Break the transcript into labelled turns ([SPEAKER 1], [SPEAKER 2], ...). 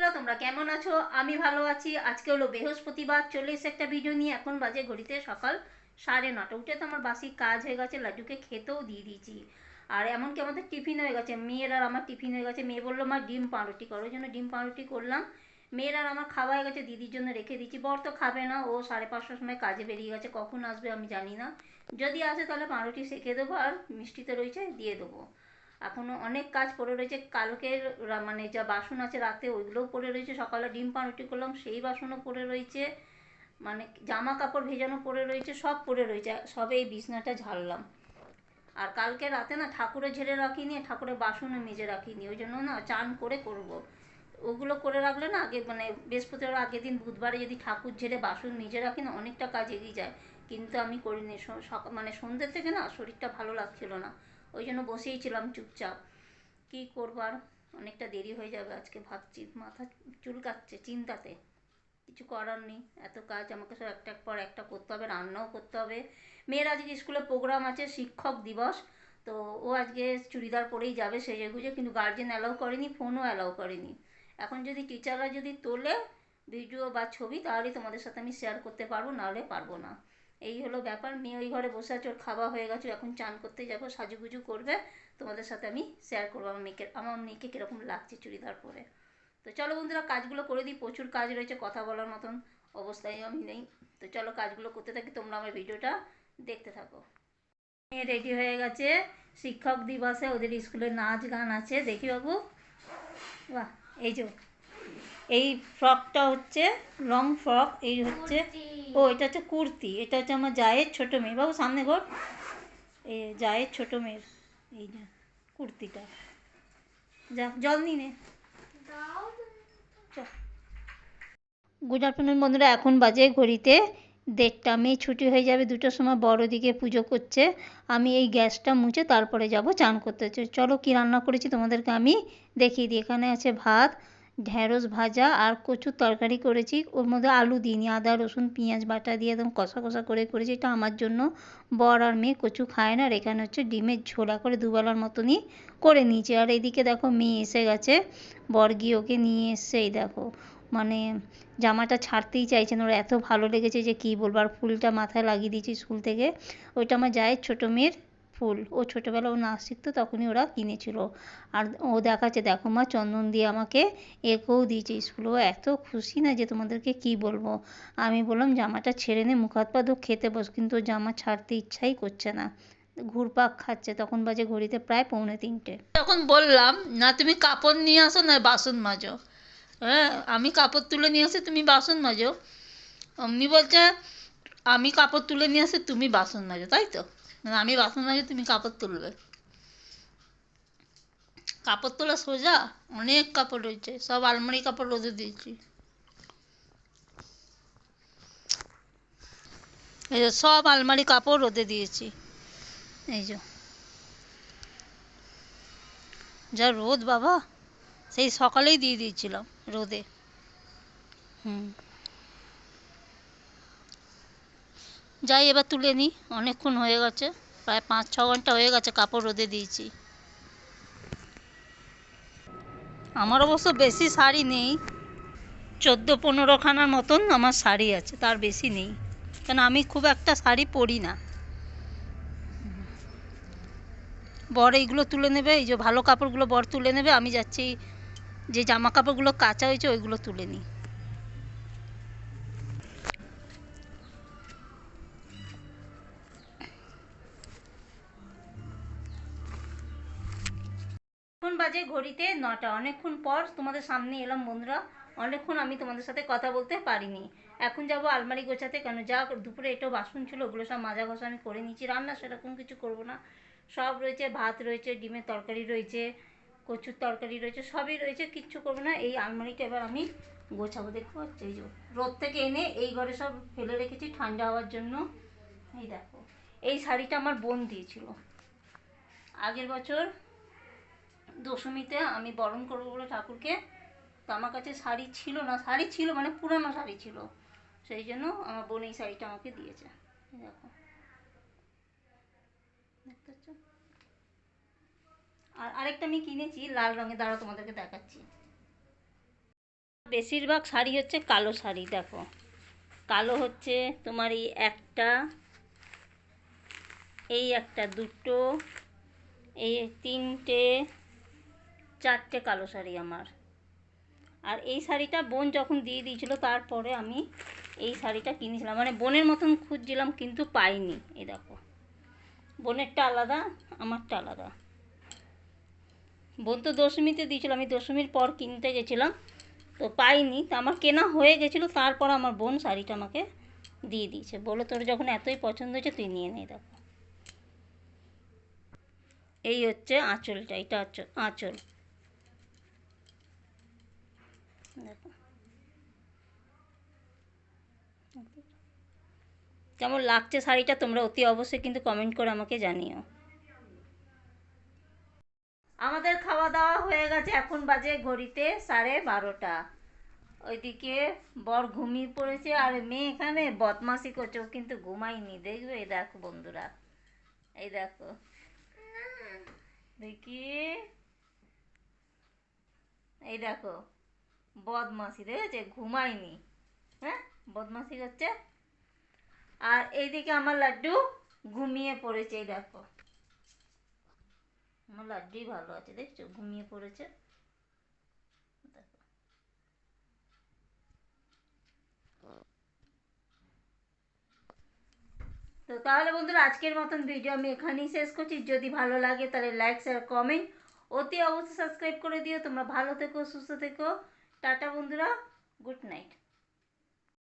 [SPEAKER 1] বন্ধুরা, তোমরা কেমন আছো? আমি ভালো আছি। আজকে হলো বৃহস্পতিবার চলে এসে একটা ভিডিও নিয়ে এখন বাজে ঘড়িতে সকাল সাড়ে নটা। উঠে তো আমার বাসি কাজ হয়ে গেছে, লাড্ডুকে খেতেও দিয়ে দিয়েছি। আর এমনকি আমাদের টিফিন হয়ে গেছে, মেয়ের আর আমার টিফিন হয়ে গেছে। মেয়ে বলল আমার ডিম পাউরুটি করো। ওই জন্য ডিম পাউরুটি করলাম। মেয়ের আর আমার খাওয়া হয়ে গেছে, দিদির জন্য রেখে দিচ্ছি বর তো খাবে না, ও সাড়ে পাঁচটার সময় কাজে বেরিয়ে গেছে। কখন আসবে আমি জানি না। যদি আসে তাহলে পাউরুটি সেঁকে দেবো আর মিষ্টিতে রয়েছে দিয়ে দেবো। এখনও অনেক কাজ পড়ে রয়েছে। কালকের মানে যা বাসন আছে রাতে ওইগুলোও পড়ে রয়েছে। সকালে ডিম পাউরুটি করলাম, সেই বাসনও পড়ে রয়েছে। মানে জামা কাপড় ভেজানো পড়ে রয়েছে, সব পড়ে রয়েছে। সবে এই বিছনাটা ঝাড়লাম। আর কালকে রাতে না ঠাকুরের ঝেড়ে রাখিনি, ঠাকুরের বাসনও মেজে রাখিনি। ওই জন্য না চান করে করব। ওগুলো করে রাখলে না আগে মানে বৃহস্পতিবার আগের দিন বুধবারে যদি ঠাকুর ঝেড়ে বাসন মেজে রাখি না, অনেকটা কাজ এগিয়ে যায়। কিন্তু আমি করিনি। মানে সন্ধ্যে থেকে না শরীরটা ভালো লাগছিল না। ওই জন্য বসেই ছিলাম চুপচাপ। কী করবার অনেকটা দেরি হয়ে যাবে আজকে ভাবছি, মাথা চুলকাচ্ছে চিন্তাতে। কিছু করার নেই, এত কাজ আমাকে সব একটা পর একটা করতে হবে, রান্নাও করতে হবে। মেয়ের আজকে স্কুলে প্রোগ্রাম আছে, শিক্ষক দিবস, তো ও আজকে চুড়িদার পরেই যাবে সেজে গুজে, কিন্তু গার্জেন অ্যালাউ করেনি ফোনও অ্যালাউ করেনি। এখন যদি টিচাররা যদি তোলে ভিডিও বা ছবি, তাহলে তোমাদের সাথে আমি শেয়ার করতে পারব, নাহলে পারব না। এই হলো ব্যাপার। মেয়ে ওই ঘরে বসে আছে, ওর খাওয়া হয়ে গেছে এখন চান করতে যাব, সাজুগুজু করবে। তোমাদের সাথে আমি শেয়ার করব আমার মেয়েকে আমার মেয়েকে কীরকম লাগছে চুড়িদার পরে। তো চলো বন্ধুরা, কাজগুলো করে দিই, প্রচুর কাজ রয়েছে, কথা বলার মতন অবস্থায় আমি নেই। তো চলো কাজগুলো করতে থাকি, তোমরা আমার ভিডিওটা দেখতে থাকো। মেয়ে রেডি হয়ে গেছে, শিক্ষক দিবসে ওদের স্কুলে নাচ গান আছে, দেখি বাবু। বাহ, এই যে এই ফ্রকটা হচ্ছে লং ফ্রক, এই হচ্ছে ও, এটা হচ্ছে কুর্তি, এটা হচ্ছে আমার জায়ের ছোটো মেয়ে। বাবু, সামনে ঘর। এই জায়ের ছোটো মেয়ের এই যে কুর্তিটা। যা, জল নিয়ে নে। গুড আফটারনুন বন্ধুরা, এখন বাজে ঘড়িতে দেড়টা, মেয়ে ছুটি হয়ে যাবে, দুটোর সময় বড় দিকে পুজো করছে। আমি এই গ্যাসটা মুছে তারপরে যাব, চান করতে চলো কি রান্না করেছি তোমাদেরকে আমি দেখিয়ে দিই। এখানে আছে ভাত ঢ্যাঁড়স ভাজা আর কচুর তরকারি করেছি। ওর মধ্যে আলু দিইনি, আদা, রসুন, পেঁয়াজ বাটা দিয়ে একদম কষা কষা করে করেছি। এটা আমার জন্য বর আর মেয়ে কচু খায় না, আর এখানে হচ্ছে ডিমের ঝোলা করে দুবেলার মতনই করে নিয়েছি। আর এদিকে দেখো মেয়ে এসে গেছে, বর গিয়ে ওকে নিয়ে এসছে, এই দেখো। মানে জামাটা ছাড়তেই চাইছে না, ওর এত ভালো লেগেছে যে কী বলব, আর ফুলটা মাথায় লাগিয়ে দিয়েছি স্কুল থেকে। ওইটা আমার জায়ের ছোটো মেয়ের ফুল। ও ছোটোবেলা ও নাচ শিখতো, তখনই ওরা কিনেছিল। আর ও দেখাচ্ছে, দেখো মা, চন্দন দিয়ে আমাকে একেও দিয়েছে স্কুলে। ও এত খুশি না যে তোমাদেরকে কি বলব? আমি বললাম, জামাটা ছেড়ে নে, মুখ হাত পা ধো খেতে বস। কিন্তু ও জামা ছাড়তে ইচ্ছাই করছে না। ঘুরপাক খাচ্ছে। তখন বাজে ঘড়িতে প্রায় পৌনে তিনটে।
[SPEAKER 2] তখন বললাম, না, তুমি কাপড় নিয়ে আসো, না বাসন মাজো। হ্যাঁ আমি কাপড় তুলে নিয়ে আসি, তুমি বাসন মাজো। অমনি বলছে, আমি কাপড় তুলে নিয়ে আসি, তুমি বাসন মাজো। তাই তো? আমি বাসন মাজো, তুমি কাপড় তুলবে। কাপড় তোলা সোজা, অনেক কাপড় রয়েছে, সব আলমারি কাপড় রোদে দিয়েছি। এই যে সব আলমারি কাপড় রোদে দিয়েছি। এই যে। যা রোদ বাবা, সেই সকালেই দিয়ে দিয়েছিলাম, রোদে। হুম। যাই এবার তুলে নিই, অনেকক্ষণ হয়ে গেছে, প্রায় পাঁচ ছ ঘণ্টা হয়ে গেছে কাপড় রোদে দিয়েছি। আমার অবশ্য বেশি শাড়ি নেই, চোদ্দ পনেরো খানার মতন আমার শাড়ি আছে, তার বেশি নেই। কেন আমি খুব একটা শাড়ি পরি না। বর এইগুলো তুলে নেবে, এই যে ভালো কাপড়গুলো বর তুলে নেবে, আমি যাচ্ছি, যে জামা কাপড়গুলো কাঁচা হয়েছে ওইগুলো তুলে নিই।
[SPEAKER 1] বাজে ঘড়িতে নটা অনেকক্ষণ পর তোমাদের সামনে এলাম বন্ধুরা। অনেকক্ষণ আমি তোমাদের সাথে কথা বলতে পারিনি। এখন যাব আলমারি গোছাতে। কেন যা দুপুরে এটাও বাসন ছিল, ওগুলো সব মাজা ঘষা আমি করে নিয়েছি। রান্না সেরকম কিছু করব না। সব রয়েছে, ভাত রয়েছে, ডিমের তরকারি রয়েছে, কচুর তরকারি রয়েছে, সবই রয়েছে, কিচ্ছু করব না। এই আলমারিটা এবার আমি গোছাবো। দেখতে পাচ্ছ? এই যে রোদ থেকে এনে এই ঘরে সব ফেলে রেখেছি ঠান্ডা হওয়ার জন্য। এই দেখো, এই শাড়িটা আমার বোন দিয়েছিল। আগের বছর দশমীতে আমি বরণ করব বলে ঠাকুরকে। তো আমার কাছে শাড়ি ছিল না, শাড়ি ছিল মানে পুরানো শাড়ি ছিল। সেই জন্য আমার বোন এই শাড়িটা আমাকে দিয়েছে। দেখো। আর আরেকটা আমি কিনেছি, লাল রঙের দ্বারা তোমাদেরকে দেখাচ্ছি। বেশিরভাগ শাড়ি হচ্ছে কালো শাড়ি, দেখো। কালো হচ্ছে তোমার এই একটা এই একটা দুটো, এই তিনটে চারটে কালো শাড়ি আমার। আর এই শাড়িটা বোন যখন দিয়ে দিয়েছিল, তারপরে আমি এই শাড়িটা কিনেছিলাম। মানে বোনের মতন খুঁজছিলাম, কিন্তু পাইনি। এই দেখো, বোনেরটা আলাদা, আমারটা আলাদা। বোন তো দশমীতে দিয়েছিল, আমি দশমীর পর কিনতে গেছিলাম, তো পাইনি। তো আমার কেনা হয়ে গেছিল, তারপর আমার বোন শাড়িটা আমাকে দিয়ে দিয়েছে। বলে তোর যখন এতই পছন্দ হয়েছে, তুই নিয়ে নে দেখো। এই হচ্ছে আঁচলটা, এটা আঁচল আঁচল। দেখো কেমন লাগছে শাড়িটা? তোমরা অতি অবশ্যই কিন্তু কমেন্ট করে আমাকে জানিও। আমাদের খাওয়া দাওয়া হয়ে গেছে, এখন বাজে ঘড়িতে সাড়ে বারোটা। ওইদিকে বর ঘুমিয়ে পড়েছে, আর মেয়ে এখানে বদমাসি করছে, ও কিন্তু ঘুমাইনি দেখবে, এই দেখো বন্ধুরা, এই দেখো। দেখি, এই দেখো। বদমাসি, দেখেছে? ঘুমায়নি। হ্যাঁ? বদমাসি করছে আর এইদিকে আমার লাড্ডু ঘুমিয়ে পড়েছে, এই দেখো। আমার লাড্ডুই ভালো আছে, দেখছ? ঘুমিয়ে পড়েছে। তো তাহলে বন্ধুরা, আজকের মতন ভিডিও আমি এখানেই শেষ করছি। যদি ভালো লাগে, তাহলে লাইক শেয়ার কমেন্ট অতি অবশ্যই সাবস্ক্রাইব করে দিও। তোমরা ভালো থেকো, সুস্থ থেকো। টাটা বন্ধুরা গুড নাইট।